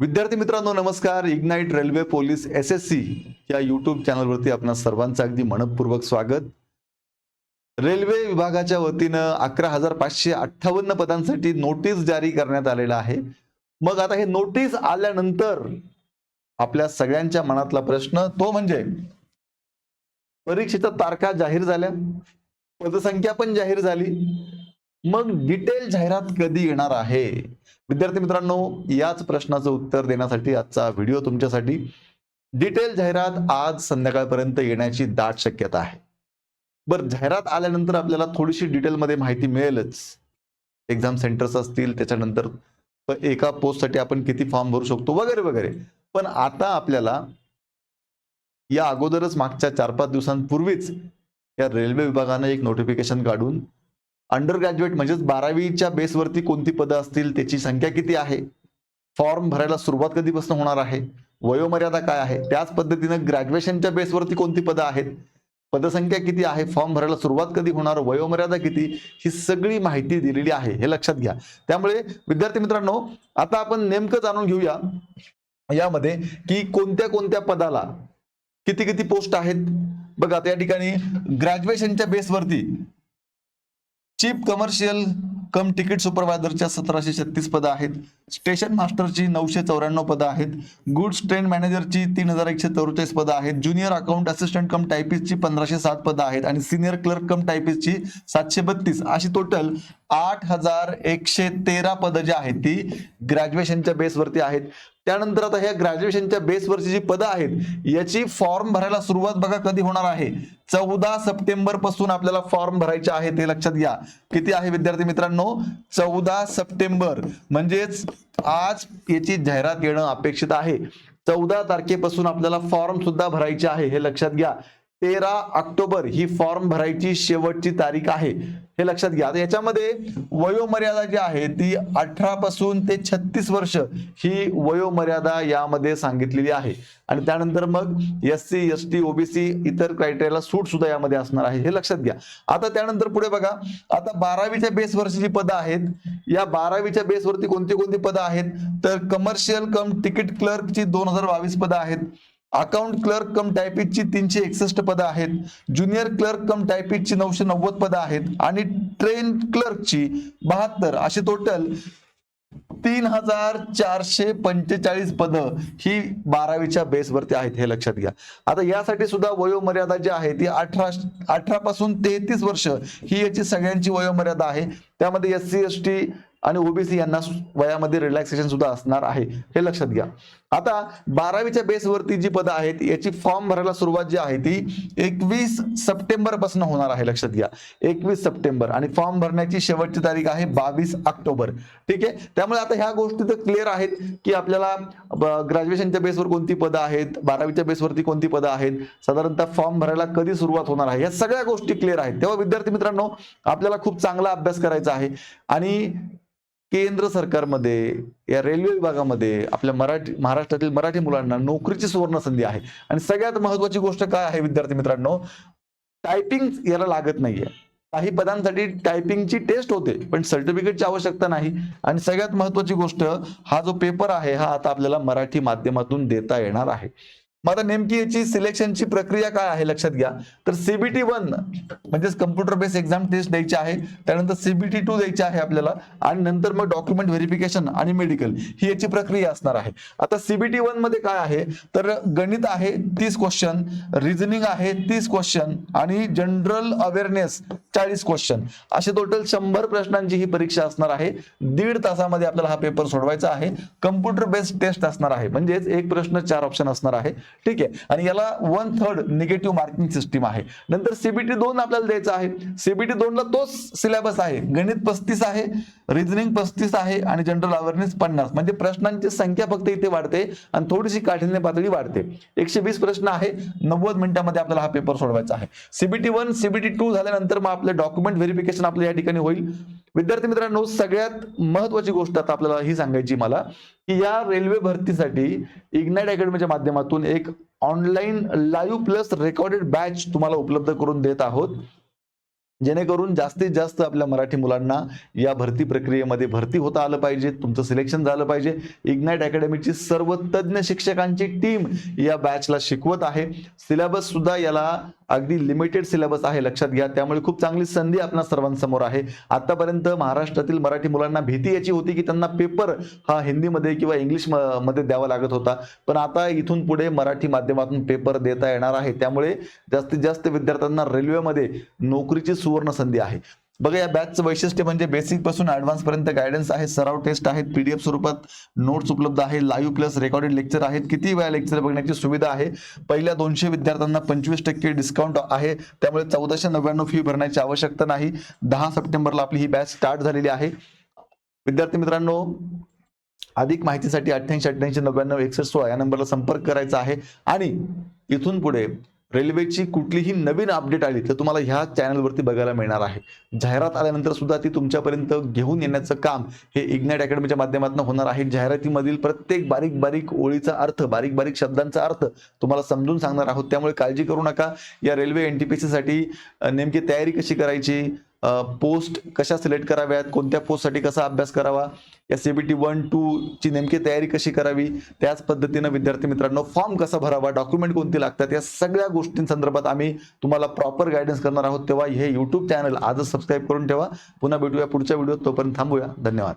विद्यार्थी मित्रांनो नमस्कार. Ignite railway police S S C या युट्यूब चॅनलवरती आपणा सर्वांचं अगदी मनपूर्वक स्वागत. रेल्वे विभागाच्या वतीनं अकरा हजार पाचशे अठ्ठावन्न पदांसाठी नोटीस जारी करण्यात आलेला आहे. मग आता हे नोटीस आल्यानंतर आपल्या सगळ्यांच्या मनातला प्रश्न तो म्हणजे परीक्षेच्या तारखा जाहीर झाल्या पदसंख्या पण जाहीर झाली मग डिटेल जाहिरात कधी येणार आहे? विद्यार्थी मित्रांनो याच प्रश्नाचं उत्तर देण्यासाठी आजचा व्हिडिओ तुमच्यासाठी. डिटेल जाहिरात आज संध्याकाळपर्यंत येण्याची दाट शक्यता आहे. बरं जाहिरात आल्यानंतर आपल्याला थोडीशी डिटेलमध्ये माहिती मिळेलच. एक्झाम सेंटर्स असतील त्याच्यानंतर एका पोस्टसाठी आपण किती फॉर्म भरू शकतो वगैरे वगैरे. पण आता आपल्याला या अगोदरच मागच्या चार पाच दिवसांपूर्वीच या रेल्वे विभागानं एक नोटिफिकेशन काढून अंडर ग्रॅज्युएट म्हणजेच बारावीच्या बेसवरती कोणती पदं असतील त्याची संख्या किती आहे? फॉर्म भरायला सुरुवात कधीपासून होणार आहे? वयोमर्यादा काय आहे? त्याच पद्धतीनं ग्रॅज्युएशनच्या बेसवरती कोणती पदं आहेत? पदसंख्या किती आहे? फॉर्म भरायला सुरुवात कधी होणार? वयोमर्यादा किती? ही सगळी माहिती दिलेली आहे हे लक्षात घ्या. त्यामुळे विद्यार्थी मित्रांनो आता आपण नेमकं जाणून घेऊया यामध्ये की कोणत्या कोणत्या पदाला किती किती पोस्ट आहेत? बघा आता या ठिकाणी ग्रॅज्युएशनच्या बेसवरती चीफ कमर्शियल कम तिकीट सुपरवायझरच्या सतराशे छत्तीस पदं आहेत. स्टेशन मास्टरची नऊशे चौऱ्याण्णव पदं आहेत. गुड्स ट्रेन मॅनेजरची तीन हजार एकशे चौवेचाळीस पदं आहेत. ज्युनियर अकाउंट असिस्टंट कम टायपिस्टची पंधराशे सात पदं आहेत आणि सिनियर क्लर्क कम टायपिस्टची सातशे बत्तीस. अशी टोटल आठ हजार एकशे तेरा पदं जी आहेत ती ग्रॅज्युएशनच्या बेसवरती आहेत. त्यानंतर आता ह्या ग्रॅज्युएशनच्या बेसवरची जी पदं आहेत याची फॉर्म भरायला सुरुवात बघा कधी होणार आहे. चौदा सप्टेंबरपासून आपल्याला फॉर्म भरायचे आहे ते लक्षात घ्या. किती आहे विद्यार्थी मित्रांनो? चौदा सप्टेंबर. म्हणजेच आज याची जाहिरात येणं अपेक्षित आहे. चौदा तारखेपासून आपल्याला फॉर्म सुद्धा भरायचे आहे हे लक्षात घ्या. तेरा ऑक्टोबर ही फॉर्म भरायची शेवटची तारीख आहे. हे लक्षात घ्या. आता याच्यामध्ये वयोमर्यादा जी आहे ती अठरा पासून ते छत्तीस वर्ष ही वयोमर्यादा यामध्ये सांगितलेली आहे. आणि त्यानंतर मग S C S T OBC इतर क्रायटेरियाला सूट सुद्धा यामध्ये असणार आहे. हे लक्षात घ्या. आता त्यानंतर पुढे बघा. आता बारावीच्या बेसवरची जी पदं आहेत या बारावीच्या बेसवरती कोणती कोणती पदं आहेत? तर कमर्शियल कम तिकीट क्लर्कची दोन हजार बावीस पदं आहेत. अकाउंट क्लर्क कम टायपिस्टची तीनशे एकसष्ट पदं आहेत. ज्युनियर क्लर्क कम टायपिस्टची नऊशे नव्वद पदं आहेत. आणि ट्रेन क्लर्कची बहात्तर. असे टोटल तीन हजार चारशे पंचेचाळीस पदं ही बारावीच्या बेसवरती आहेत हे लक्षात घ्या. आता यासाठी सुद्धा वयोमर्यादा जी आहे ती अठरा अठरा पासून तेहतीस वर्ष ही याची सगळ्यांची वयोमर्यादा आहे. त्यामध्ये एस सी एस टी आणि ओबीसी यांना वयामध्ये रिलॅक्सेशन सुद्धा असणार आहे. हे लक्षात घ्या. आता बारावीच्या बेसवरती जी पदं आहेत याची फॉर्म भरायला सुरुवात जी आहे ती एकवीस सप्टेंबरपासून होणार आहे लक्षात घ्या. एकवीस सप्टेंबर. आणि फॉर्म भरण्याची शेवटची तारीख आहे बावीस ऑक्टोबर. ठीक आहे? त्यामुळे आता ह्या गोष्टी तर क्लिअर आहेत की आपल्याला ग्रॅज्युएशनच्या बेसवर कोणती पदं आहेत बारावीच्या बेसवरती कोणती पदं आहेत साधारणतः फॉर्म भरायला कधी सुरुवात होणार आहे या सगळ्या गोष्टी क्लिअर आहेत. तेव्हा विद्यार्थी मित्रांनो आपल्याला खूप चांगला अभ्यास करायचा आहे. आणि केंद्र सरकारमध्ये या रेल्वे विभागामध्ये आपल्या मराठी महाराष्ट्रातील मराठी मुलांना नोकरीची सुवर्ण संधी आहे. आणि सगळ्यात महत्वाची गोष्ट काय आहे विद्यार्थी मित्रांनो? टायपिंग याला लागत नाहीये. काही पदांसाठी टायपिंगची टेस्ट होते पण सर्टिफिकेटची आवश्यकता नाही. आणि सगळ्यात महत्वाची गोष्ट हा जो पेपर आहे हा आता आपल्याला मराठी माध्यमातून देता येणार आहे. मग आता नेमकी याची सिलेक्शनची प्रक्रिया काय आहे लक्षात घ्या. तर सीबीटी वन म्हणजेच कम्प्युटर बेस एक्झाम टेस्ट द्यायची आहे. त्यानंतर सीबीटी टू द्यायची आहे आपल्याला. आणि नंतर मग डॉक्युमेंट व्हेरिफिकेशन आणि मेडिकल ही याची प्रक्रिया असणार आहे. आता सीबीटी वनमध्ये काय आहे? तर गणित आहे तीस क्वेश्चन रिझनिंग आहे तीस क्वेश्चन आणि जनरल अवेअरनेस चाळीस क्वेश्चन असे टोटल शंभर प्रश्नांची ही परीक्षा असणार आहे. दीड तासामध्ये आपल्याला हा पेपर सोडवायचा आहे. कम्प्युटर बेस्ड टेस्ट असणार आहे. म्हणजेच एक प्रश्न चार ऑप्शन असणार आहे. ठीक आहे. आणि याला one third negative marking system आहे. नंतर सीबीटी दोन आपल्याला द्यायचं आहे. सीबीटी दोन ला तोच सिलेबस आहे. गणित पस्तीस आहे रिझनिंग पस्तीस आहे आणि जनरल अवेअरनेस पन्नास. म्हणजे प्रश्नांची संख्या फक्त इथे वाढते आणि थोडीशी काठिण्य पातळी वाढते. एकशे वीस प्रश्न आहे. नव्वद मिनिटांमध्ये आपल्याला हा पेपर सोडवायचा आहे. सीबीटी वन सीबीटी टू झाल्यानंतर मग आपले डॉक्युमेंट व्हेरिफिकेशन आपल्या या ठिकाणी होईल. विद्यार्थी मित्रांनो सगळ्यात महत्वाची गोष्ट आता आपल्याला ही सांगायची मला की या रेल्वे भरतीसाठी इग्नाइट अकॅडमीच्या माध्यमातून एक online live plus recorded batch तुम्हाला उपलब्ध करून देत आहोत. जेणेकरून जास्तीत जास्त आपल्या मराठी मुलांना या भरती प्रक्रियेमध्ये भरती होता आलं पाहिजे तुमचं सिलेक्शन झालं पाहिजे. इग्नाइट अकॅडमीची सर्व तज्ज्ञ शिक्षकांची टीम या बॅचला शिकवत आहे. सिलेबस सुद्धा याला अगदी लिमिटेड सिलेबस आहे लक्षात घ्या. त्यामुळे खूप चांगली संधी आपल्या सर्वांसमोर आहे. आतापर्यंत महाराष्ट्रातील मराठी मुलांना भीती याची होती की त्यांना पेपर हा हिंदीमध्ये किंवा इंग्लिश म- मध्ये द्यावा लागत होता. पण आता इथून पुढे मराठी माध्यमातून पेपर देता येणार आहे. त्यामुळे जास्तीत जास्त विद्यार्थ्यांना रेल्वेमध्ये नोकरीची सुवर्ण संधी आहे. बघा या बॅचचं वैशिष्ट्य म्हणजे बेसिकपासून ऍडव्हान्स पर्यंत गायडन्स आहे सराव टेस्ट आहेत पीडीएफ स्वरूपात नोट्स उपलब्ध आहे लाईव्ह प्लस रेकॉर्डेड लेक्चर आहेत किती वेळा लेक्चर बघण्याची सुविधा आहे? पहिल्या दोनशे विद्यार्थ्यांना पंचवीस टक्के डिस्काउंट आहे त्यामुळे चौदाशे नव्याण्णव फी भरण्याची आवश्यकता नाही. दहा सप्टेंबरला आपली ही बॅच स्टार्ट झालेली आहे. विद्यार्थी मित्रांनो अधिक माहितीसाठी अठ्ठ्याऐंशी अठ्ठ्याऐंशी नव्याण्णव एकसष्ट सोळा या नंबरला संपर्क करायचा आहे. आणि इथून पुढे रेल्वेची कुठलीही नवीन अपडेट आली तर तुम्हाला ह्या चॅनलवरती बघायला मिळणार आहे. जाहिरात आल्यानंतर सुद्धा ती तुमच्यापर्यंत घेऊन येण्याचं काम हे इग्नाइट अकॅडमीच्या माध्यमातून होणार आहे. जाहिरातीमधील प्रत्येक बारीक बारीक ओळीचा अर्थ बारीक बारीक शब्दांचा अर्थ तुम्हाला समजून सांगणार आहोत. त्यामुळे काळजी करू नका. या रेल्वे एन टी पी सीसाठी नेमकी तयारी कशी करायची? पोस्ट कशा सिलेक्ट कराव्यात? कोणत्या पोस्टसाठी कसा अभ्यास करावा? या सीबीटी वन टू ची नेमकी तयारी कशी करावी? त्याच पद्धतीनं विद्यार्थी मित्रांनो फॉर्म कसा भरावा? डॉक्युमेंट कोणती लागतात? या सगळ्या गोष्टींसंदर्भात आम्ही तुम्हाला प्रॉपर गायडन्स करणार आहोत. तेव्हा हे युट्यूब चॅनल आजच सबस्क्राईब करून ठेवा. पुन्हा भेटूया पुढच्या व्हिडिओत तोपर्यंत थांबूया. धन्यवाद.